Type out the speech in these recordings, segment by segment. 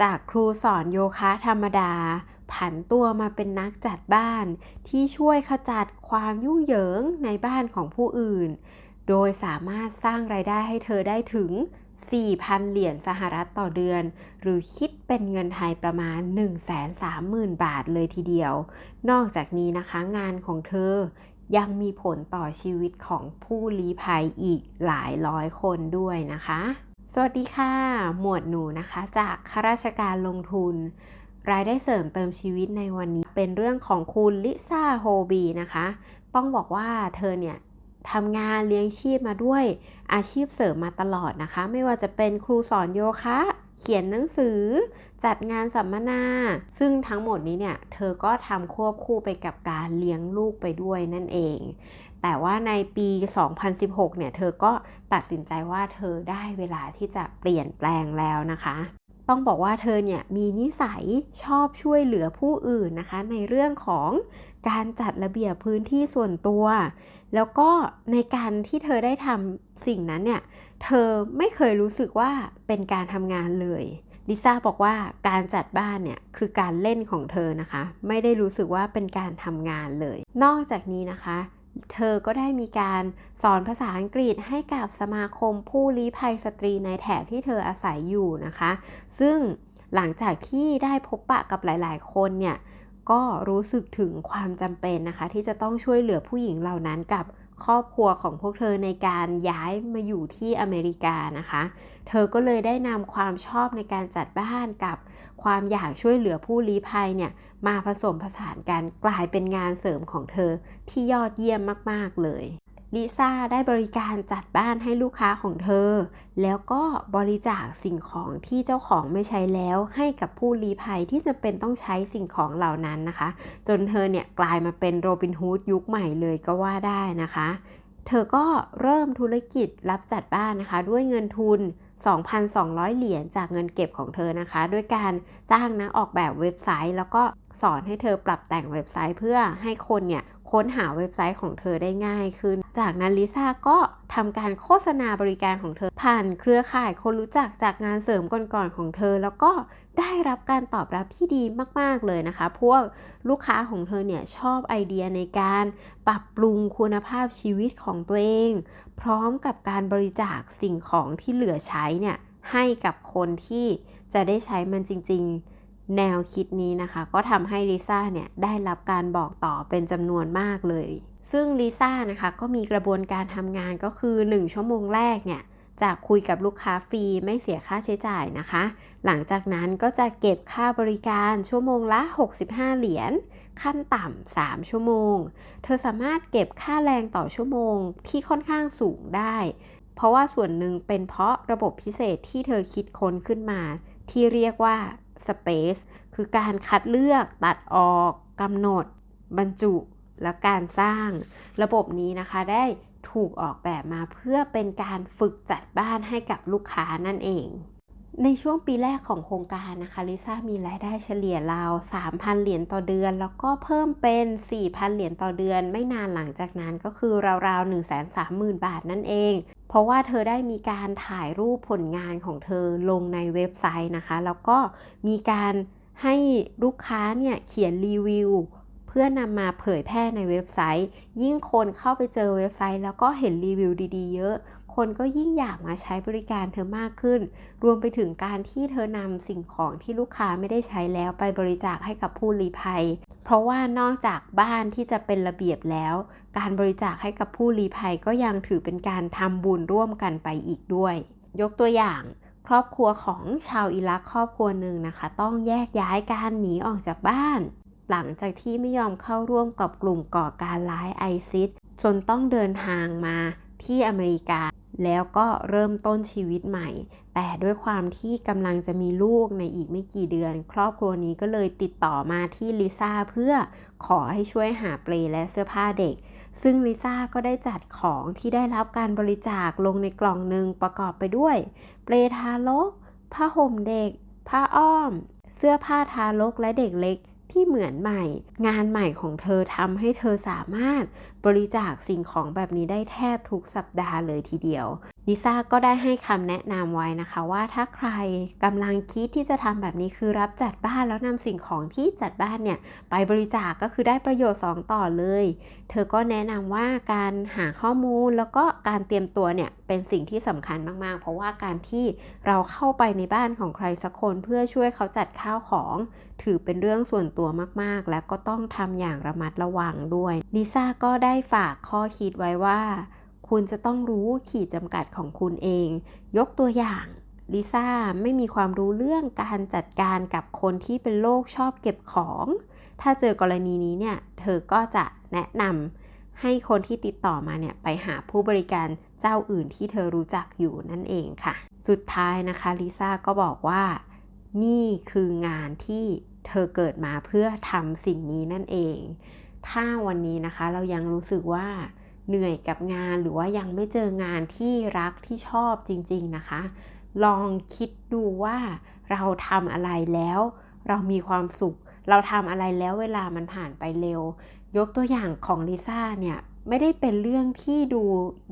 จากครูสอนโยคะธรรมดา ผันตัวมาเป็นนักจัดบ้าน ที่ช่วยขจัดความยุ่งเหยิงในบ้านของผู้อื่น โดยสามารถสร้างไรายได้ให้เธอได้ถึง 4,000 เหรียญสหรัฐต่อเดือน หรือคิดเป็นเงินไทยประมาณ 130,000 บาทเลยทีเดียว นอกจากนี้นะคะงานของเธอยังมีผลต่อชีวิตของผู้ลี้ภัยอีกหลายร้อยคนด้วยนะคะ สวัสดีค่ะ หมวดหนูนะคะจากข้าราชการลงทุน รายได้เสริมเติมชีวิตในวันนี้ เป็นเรื่องของคุณลิซ่าโฮบีนะคะ ต้องบอกว่าเธอเนี่ยทำงานเลี้ยงชีพมาด้วยอาชีพเสริมมาตลอดนะคะ ไม่ว่าจะเป็นครูสอนโยคะ เขียนหนังสือ จัดงานสัมมนา ซึ่งทั้งหมดนี้เนี่ย เธอก็ทำควบคู่ไปกับการเลี้ยงลูกไปด้วยนั่นเอง แต่ว่าในปี 2016 เนี่ย เธอก็ตัดสินใจว่าเธอได้เวลาที่จะเปลี่ยนแปลงแล้วนะคะ ต้องบอกว่าเธอเนี่ยมีนิสัยชอบช่วยเหลือผู้อื่นนะคะ ในเรื่องของการจัดระเบียบพื้นที่ส่วนตัว แล้วก็ในการที่เธอได้ทำสิ่งนั้นเนี่ย เธอไม่เคยรู้สึกว่าเป็นการทำงานเลยลิซ่าบอกว่าการจัดบ้านเนี่ยคือการเล่นของเธอนะคะ ไม่ได้รู้สึกว่าเป็นการทำงานเลย นอกจากนี้นะคะ เธอก็ได้มีการสอนภาษาอังกฤษให้กับสมาคมผู้ลี้ภัยสตรีในแถบที่เธออาศัยอยู่นะคะ ซึ่งหลังจากที่ได้พบปะกับหลาย ๆ คนเนี่ย ก็รู้สึกถึงความจำเป็นนะคะ ที่จะต้องช่วยเหลือผู้หญิงเหล่านั้นกับ ครอบครัวของพวกเธอในการย้ายมาอยู่ที่อเมริกานะคะ เธอก็เลยได้นำความชอบในการจัดบ้านกับความอยากช่วยเหลือผู้ลี้ภัยเนี่ยมาผสมผสานกันกลายเป็นงานเสริมของเธอที่ยอดเยี่ยมมาก ๆ เลย ลิซ่าได้บริการจัดบ้านให้ลูกค้าของเธอ แล้วก็บริจาคสิ่งของที่เจ้าของไม่ใช้แล้ว ให้กับผู้ลี้ภัยที่จะเป็นต้องใช้สิ่งของเหล่านั้นนะคะ จนเธอเนี่ยกลายมาเป็นโรบินฮูดยุคใหม่เลยก็ว่าได้นะคะ เธอก็เริ่มธุรกิจรับจัดบ้านนะคะ ด้วยเงินทุน 2,200 เหรียญจากเงินเก็บของเธอนะคะ ด้วยการจ้างนักออกแบบเว็บไซต์ แล้วก็สอนให้เธอปรับแต่งเว็บไซต์เพื่อให้คนเนี่ยค้นหาเว็บไซต์ของเธอได้ง่ายขึ้น จากนั้นลิซ่าก็ทำการโฆษณาบริการของเธอผ่านเครือข่ายคนรู้จักจากงานเสริมก่อนๆของเธอ แล้วก็ ได้รับการตอบรับที่ดีมาก ๆ เลยนะคะ พวกลูกค้าของเธอเนี่ยชอบไอเดียในการปรับปรุงคุณภาพชีวิตของตัวเอง พร้อมกับการบริจาคสิ่งของที่เหลือใช้เนี่ยให้กับคนที่จะได้ใช้มันจริง ๆ แนวคิดนี้นะคะ ก็ทำให้ลิซ่าเนี่ยได้รับการบอกต่อเป็นจำนวนมากเลย ซึ่งลิซ่านะคะก็มีกระบวนการทำงานก็คือ 1 ชั่วโมงแรกเนี่ย จะคุยกับลูกค้าฟรีไม่เสียค่าใช้จ่ายนะคะ หลังจากนั้นก็จะเก็บค่าบริการชั่วโมงละ 65 เหรียญ ขั้นต่ำ 3 ชั่วโมง เธอสามารถเก็บค่าแรงต่อชั่วโมงที่ค่อนข้างสูงได้ เพราะว่าส่วนหนึ่งเป็นเพราะระบบพิเศษที่เธอคิดค้นขึ้นมา ที่เรียกว่า Space คือการคัดเลือกตัดออกกำหนด บรรจุและการสร้าง ระบบนี้นะคะได้ ถูกออกแบบมาเพื่อเป็นการฝึกจัดบ้านให้กับลูกค้านั่นเอง ในช่วงปีแรกของโครงการนะคะลิซ่ามีรายได้เฉลี่ยราว 3,000 เหรียญต่อเดือน แล้วก็เพิ่มเป็น 4,000 เหรียญต่อเดือน ไม่นานหลังจากนั้นก็คือราวๆ 130,000 บาทนั่นเอง เพราะว่าเธอได้มีการถ่ายรูปผลงานของเธอลงในเว็บไซต์นะคะ แล้วก็มีการให้ลูกค้าเนี่ยเขียนรีวิว พื่อนำมาเผยแพร่ในเว็บไซต์ ยิ่งคนเข้าไปเจอเว็บไซต์ แล้วก็เห็นรีวิวดีๆ เยอะ คนก็ยิ่งอยากมาใช้บริการเธอมากขึ้น รวมไปถึงการที่เธอนำสิ่งของที่ลูกค้าไม่ได้ใช้แล้วไปบริจาคให้กับผู้ลี้ภัย เพราะว่านอกจากบ้านที่จะเป็นระเบียบแล้ว การบริจาคให้กับผู้ลี้ภัยก็ยังถือเป็นการทำบุญร่วมกันไปอีกด้วย ยกตัวอย่างครอบครัวของชาวอิรักครอบครัวหนึ่งนะคะ ต้องแยกย้ายการหนีออกจากบ้าน หลังจากที่ไม่ยอมเข้าร่วมกับกลุ่มก่อการร้ายไอซิสจนต้องเดินทางมาที่อเมริกา แล้วก็เริ่มต้นชีวิตใหม่ แต่ด้วยความที่กำลังจะมีลูกในอีกไม่กี่เดือน ครอบครัวนี้ก็เลยติดต่อมาที่ลิซ่าเพื่อขอให้ช่วยหาเปลและเสื้อผ้าเด็กซึ่งลิซ่าก็ได้จัดของที่ได้รับการบริจาคลงในกล่องหนึ่งประกอบไปด้วย เปลทารกผ้าห่มเด็ก ผ้าอ้อม เสื้อผ้าทารกและเด็กเล็ก ที่เหมือนใหม่ งานใหม่ของเธอทำให้เธอสามารถ บริจาคสิ่งของแบบนี้ได้แทบทุกสัปดาห์เลยทีเดียวลิซ่าก็ได้ให้คำแนะนำไว้นะคะว่าถ้าใครกำลังคิดที่จะทำแบบนี้คือรับจัดบ้านแล้วนำสิ่งของที่จัดบ้านเนี่ย ไปบริจาคก็คือได้ประโยชน์ 2 ต่อเลย เธอก็แนะนำว่าการหาข้อมูลแล้วก็การเตรียมตัวเนี่ย เป็นสิ่งที่สำคัญมากๆ เพราะว่าการที่เราเข้าไปในบ้านของใครสักคนเพื่อช่วยเขาจัดข้าวของ ถือเป็นเรื่องส่วนตัวมากๆ และก็ต้องทำอย่างระมัดระวังด้วยลิซ่าก็ได้ฝากข้อคิดไว้ว่า คุณจะต้องรู้ขีดจำกัดของคุณเอง ยกตัวอย่างลิซ่าไม่มีความรู้เรื่องการจัดการกับคนที่เป็นโรคชอบเก็บของ ถ้าเจอกรณีนี้เนี่ย เธอก็จะแนะนำให้คนที่ติดต่อมาเนี่ย ไปหาผู้บริการเจ้าอื่นที่เธอรู้จักอยู่นั่นเองค่ะ สุดท้ายนะคะลิซ่าก็บอกว่า นี่คืองานที่เธอเกิดมาเพื่อทำสิ่งนี้นั่นเอง ถ้าวันนี้นะคะเรายังรู้สึกว่าเหนื่อยกับงานหรือว่ายังไม่เจองานที่รักที่ชอบจริงๆนะคะ ลองคิดดูว่าเราทำอะไรแล้ว เรามีความสุข เราทำอะไรแล้วเวลามันผ่านไปเร็ว ยกตัวอย่างของลิซ่าเนี่ย ไม่ได้เป็นเรื่องที่ดู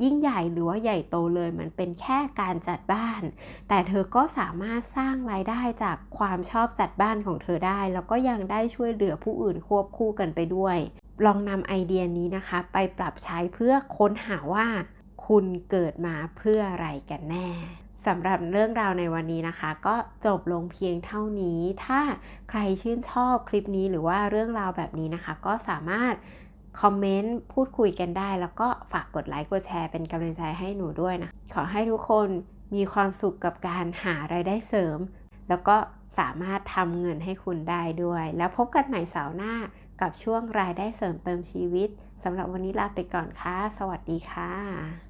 ยิ่งใหญ่หรือว่าใหญ่โตเลย มันเป็นแค่การจัดบ้าน แต่เธอก็สามารถสร้างรายได้จากความชอบจัดบ้านของเธอได้ แล้วก็ยังได้ช่วยเหลือผู้อื่นควบคู่กันไปด้วย ลองนำไอเดียนี้นะคะ ไปปรับใช้เพื่อค้นหาว่า คุณเกิดมาเพื่ออะไรกันแน่สำหรับเรื่องราวในวันนี้นะคะ ก็จบลงเพียงเท่านี้ ถ้าใครชื่นชอบคลิปนี้หรือว่าเรื่องราวแบบนี้นะคะ ก็สามารถ คอมเมนต์พูดคุยกันได้ แล้วก็ฝากกดไลค์กดแชร์เป็นกำลังใจให้หนูด้วยนะ ขอให้ทุกคนมีความสุขกับการหารายได้เสริม แล้วก็สามารถทำเงินให้คุณได้ด้วย แล้วพบกันใหม่เสาร์หน้ากับช่วงรายได้เสริมเติมชีวิตสำหรับวันนี้ลาไปก่อนค่ะ สวัสดีค่ะ